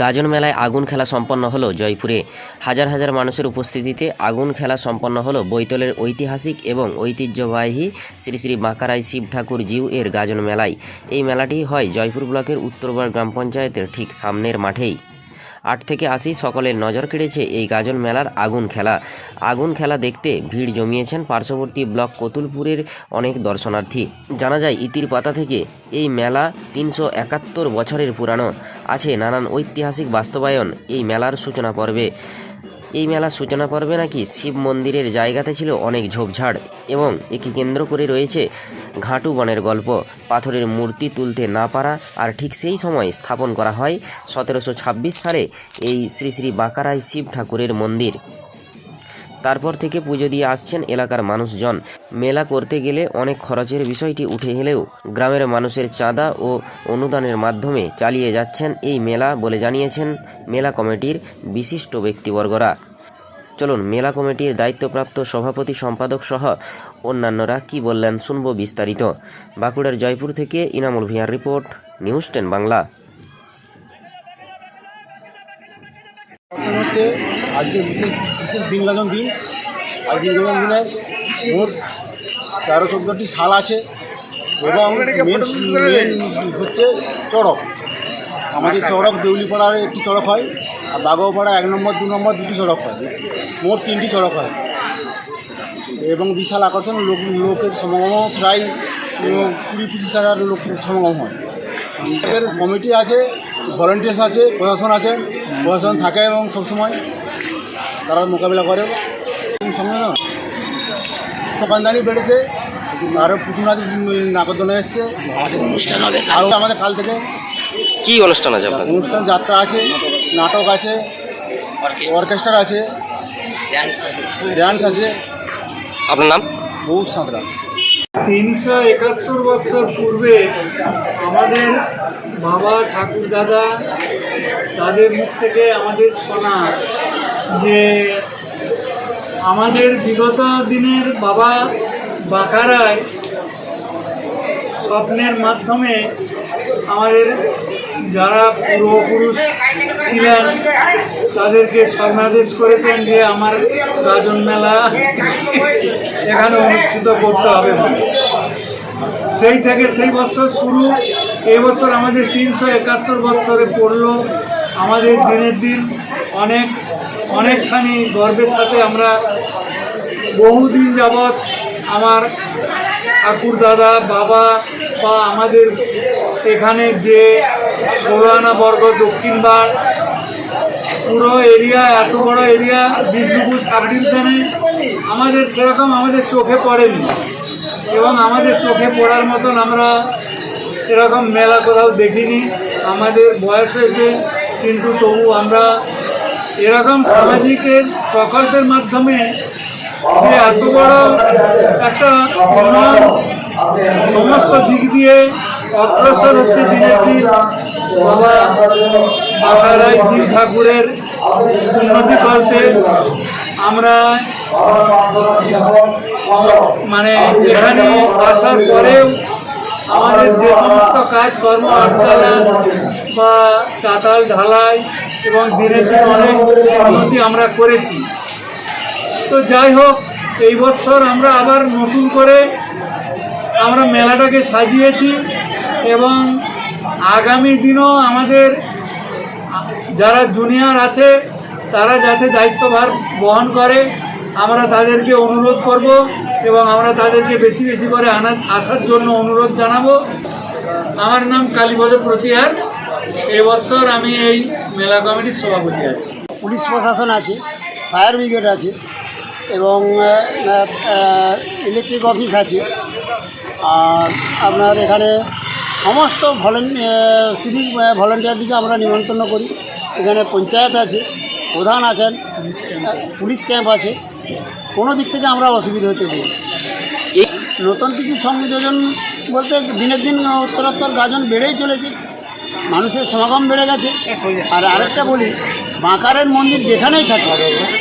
গাজন মেলায় আগুন খেলা সম্পন্ন হলো জয়পুরে। হাজার হাজার মানুষের উপস্থিতিতে আগুন খেলা সম্পন্ন হলো বৈতলের ঐতিহাসিক এবং ঐতিহ্যবাহী শ্রী শ্রী বাঁকারাই শিব ঠাকুর জিউ এর গাজন মেলায়। এই মেলাটি হয় জয়পুর ব্লকের উত্তরবার গ্রাম পঞ্চায়েতের ঠিক সামনের মাঠেই। আট থেকে আশি সকলের নজর কেড়েছে এই গাজন মেলার আগুন খেলা। আগুন খেলা দেখতে ভিড় জমিয়েছেন পার্শ্ববর্তী ব্লক কতুলপুরের অনেক দর্শনার্থী। জানা যায়, ইতির পাতা থেকে এই মেলা তিনশো একাত্তর বছরের পুরানো। আছে নানান ঐতিহাসিক বাস্তবায়ন এই মেলার সূচনা পর্বে। এই মেলার সূচনা পর্বে নাকি শিব মন্দিরের জায়গাতে ছিল অনেক ঝোপঝাড় এবং একে কেন্দ্র করে রয়েছে ঘাটু বনের গল্প। পাথরের মূর্তি তুলতে না পারা আর ঠিক সেই সময় স্থাপন করা হয় সতেরোশো ছাব্বিশ সালে এই শ্রী শ্রী বাঁকারাই শিব ঠাকুরের মন্দির। তারপর থেকে পুজো দিয়ে আসছেন এলাকার মানুষজন। মেলা করতে গেলে অনেক খরচের বিষয়টি উঠে এলেও গ্রামের মানুষের চাঁদা ও অনুদানের মাধ্যমে চালিয়ে যাচ্ছেন এই মেলা বলে জানিয়েছেন মেলা কমিটির বিশিষ্ট ব্যক্তিবর্গরা। চলুন, মেলা কমিটির দায়িত্বপ্রাপ্ত সভাপতি সম্পাদক সহ অন্যান্যরা কি বললেন শুনব বিস্তারিত। বাঁকুড়ার জয়পুর থেকে ইনামুল ভিয়ার রিপোর্ট, নিউজ টেন বাংলা। হচ্ছে, আজকে বিশেষ বিশেষ দিন গাজন দিন। আর দিন গাজন দিনে মোট তেরো চোদ্দোটি শাল আছে এবং হচ্ছে চড়ক। আমাদের চড়ক দেউলিপাড়ার একটি চড়ক হয়, আর বাগাওপাড়া এক নম্বর, দু নম্বর, দুটি চড়ক হয়। মোট তিনটি চড়ক হয়। এবং বিশাল আকর্ষণ লোক লোকের সমাগম প্রায় কুড়ি পঁচিশ হাজার লোকের সমাগম হয়। এর কমিটি আছে ভলেন্টিয়ার্স আছে প্রশাসন আছে প্রশাসন থাকে এবং সবসময় তারা মোকাবিলা করে। সামনে না দোকানদারি বেড়েছে আরও পুতুনাথ নাগরদোলা এসছে। অনুষ্ঠান হবে আরও আমাদের কাল থেকে। কি অনুষ্ঠান আছে অনুষ্ঠান যাত্রা আছে নাটক আছে অর্কেস্ট্রা আছে ড্যান্স আছে। আপনার নাম? বহু সাঁতরা। তিনশো একাত্তর বছর পূর্বে আমাদের বাবা ঠাকুর দাদা তাদের মুখ থেকে আমাদের শোনা যে আমাদের বিগত দিনের বাবা বাঁকারায় স্বপ্নের মাধ্যমে আমাদের যারা পূর্বপুরুষ ছিলেন তাদেরকে স্বর্ণাদেশ করেছেন যে আমার গাজন মেলা এখানে অনুষ্ঠিত করতে হবে। সেই থেকে সেই বছর শুরু, এই বছর আমাদের তিনশো একাত্তর বছরে পড়ল আমাদের দিনের দিন অনেক, অনেকখানি গর্বের সাথে আমরা বহুদিন যাবৎ আমার ঠাকুর দাদা, বাবা বা আমাদের এখানে যে ষোলো বর্গ দক্ষিণবার পুরো এরিয়া এত বড় এরিয়া বিষ্ণুপুর সাব ডিভিশনে আমাদের সেরকম আমাদের চোখে পড়েনি। এবং আমাদের চোখে পড়ার মতন আমরা সেরকম মেলা কোথাও দেখিনি। আমাদের বয়স হয়েছে, কিন্তু তবু আমরা এরকম সামাজিকের প্রকল্পের মাধ্যমে যে এত বড় একটা সমস্ত দিক দিয়ে অগ্রসর হচ্ছে বাবারাই জিম ঠাকুরের উন্নতি করতে আমরা মানে এখানে আসার পরেও আমাদের যে সমস্ত কাজকর্ম আটচালা বা চাতাল ঢালাই এবং দিনের দিন অনেক উন্নতি আমরা করেছি। তো যাই হোক, এই বছর আমরা আবার নতুন করে আমরা মেলাটাকে সাজিয়েছি। এবং আগামী দিনও আমাদের যারা জুনিয়র আছে, তারা যাতে দায়িত্বভার বহন করে, আমরা তাদেরকে অনুরোধ করব এবং আমরা তাদেরকে বেশি বেশি করে আনা আসার জন্য অনুরোধ জানাব। আমার নাম কালীপদ প্রতিহার। এবছর আমি এই মেলা কমিটির সভাপতি আছি। পুলিশ প্রশাসন আছে, ফায়ার ব্রিগেড আছে, এবং ইলেকট্রিক অফিস আছে। আর আপনার এখানে সমস্ত সিভিক ভলেন্টিয়ারদিকে আমরা নিমন্ত্রণ করি। এখানে পঞ্চায়েত আছে, প্রধান আছেন, পুলিশ ক্যাম্প আছে। কোনো দিক থেকে আমরা অসুবিধা হতে দিই এই নতুন কিছু সংযোজন বলতে দিনের দিন উত্তরোত্তর গাজন বেড়েই চলেছে। মানুষের সমাগম বেড়ে গেছে। আর আরেকটা বলি, বাঁকারের মন্দির যেখানেই থাকে,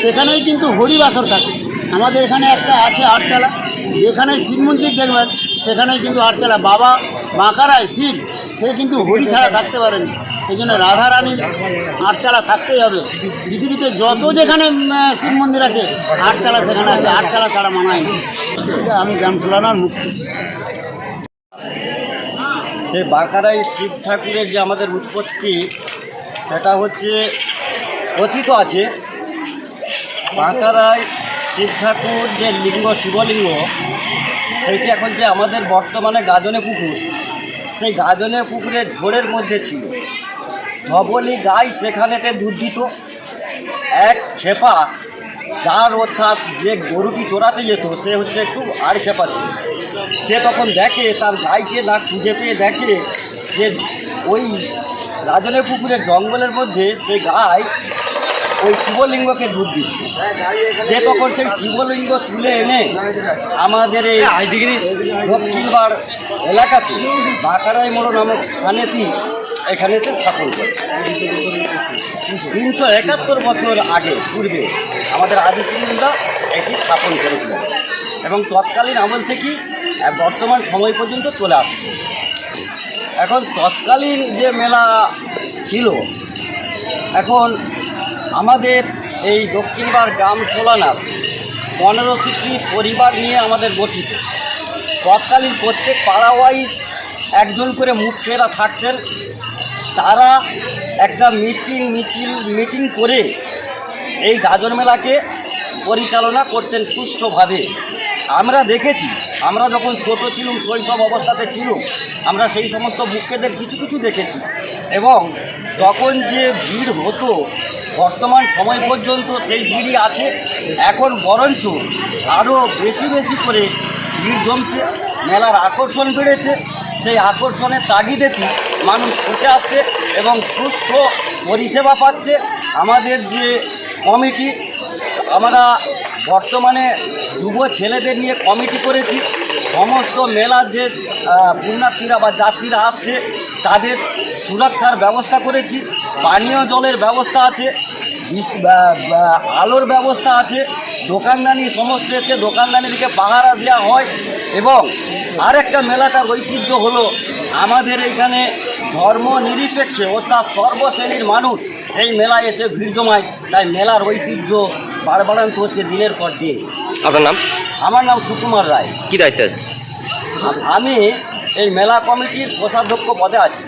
সেখানেই কিন্তু হরিবাসর থাকে। আমাদের এখানে একটা আছে আটচালা যেখানে শিব মন্দির দেখবেন সেখানেই কিন্তু আটচালা বাবা বাঁকারায় শিব, সে কিন্তু হরি ছাড়া থাকতে পারেনি। সেই জন্য রাধারানীর আটচালা থাকতেই হবে। পৃথিবীতে যত যেখানে শিব মন্দির আছে আটচালা সেখানে আছে। আটচালা ছাড়া মানায় আমি গ্রাম সোলানার মুক্তি যে বাঁকারাই শিব ঠাকুরের যে আমাদের উৎপত্তি, সেটা হচ্ছে কথিত আছে। বাঁকারায় শিব ঠাকুর যে লিঙ্গ, শিবলিঙ্গ সেইটি এখন যে আমাদের বর্তমানে গাজনে পুকুর, সেই গাজনে পুকুরের ঝোড়ের মধ্যে ছিল। ধবলি গাই সেখানেতে দুধ দিত এক খেপা, যার অর্থাৎ যে গরুটি চড়াতে যেত, সে হচ্ছে একটু আর খেপা ছিল। সে তখন দেখে, তার গাইকে না খুঁজে পেয়ে দেখে যে ওই রাজনে পুকুরের জঙ্গলের মধ্যে সে গাই ওই শিবলিঙ্গকে দুধ দিচ্ছে। সে তখন সেই শিবলিঙ্গ তুলে এনে আমাদের এই দক্ষিণবার এলাকাতে বাঁকারাই মোড় নামক স্থানেতি এখানেতে স্থাপন করে তিনশো একাত্তর বছর আগে পূর্বে আমাদের আদিত্যরা এটি স্থাপন করেছিলেন এবং তৎকালীন আমল থেকেই বর্তমান সময় পর্যন্ত চলে আসছে। এখন তৎকালীন যে মেলা ছিল এখন আমাদের এই দক্ষিণবার গ্রাম সোলানার পনেরো সিটি পরিবার নিয়ে আমাদের গঠিত। তৎকালীন প্রত্যেক পাড়া ওয়াইজ একজন করে মুখেরা থাকতেন। তারা একটা মিটিং, মিছিল, মিটিং করে এই গাজন মেলাকে পরিচালনা করতেন সুষ্ঠুভাবে। আমরা দেখেছি, আমরা যখন ছোট ছিলাম, শৈশব অবস্থাতে ছিলাম, আমরা সেই সমস্ত মুখ্যদের কিছু কিছু দেখেছি এবং তখন যে ভিড় হতো বর্তমান সময় পর্যন্ত সেই ভিড়ই আছে। এখন বরঞ্চ আরও বেশি বেশি করে ভিড় জমছে, মেলার আকর্ষণ বেড়েছে। সেই আকর্ষণের তাগিদেতে মানুষ ছুটে আসছে এবং সুস্থ পরিষেবা পাচ্ছে। আমাদের যে কমিটি, আমরা বর্তমানে যুব ছেলেদের নিয়ে কমিটি করেছি। সমস্ত মেলার যে পুণ্যার্থীরা বা যাত্রীরা আসছে, তাদের সুরক্ষার ব্যবস্থা করেছি পানীয় জলের ব্যবস্থা আছে আলোর ব্যবস্থা আছে দোকানদানি সমস্ত এসে দোকানদানিদেরকে পাহারা দেওয়া হয় এবং আরেকটা মেলাটার ঐতিহ্য হলো আমাদের এখানে ধর্ম নিরপেক্ষে অর্থাৎ সর্বশ্রেণীর মানুষ এই মেলায় এসে ভিড় জমায়। তাই মেলার ঐতিহ্য বাড়বাড়ান্ত হচ্ছে দিনের পর দিন। আপনার নাম? আমার নাম সুকুমার রায়। কী দায়িত্ব আছে? আমি এই মেলা কমিটির কোষাধ্যক্ষ পদে আছি।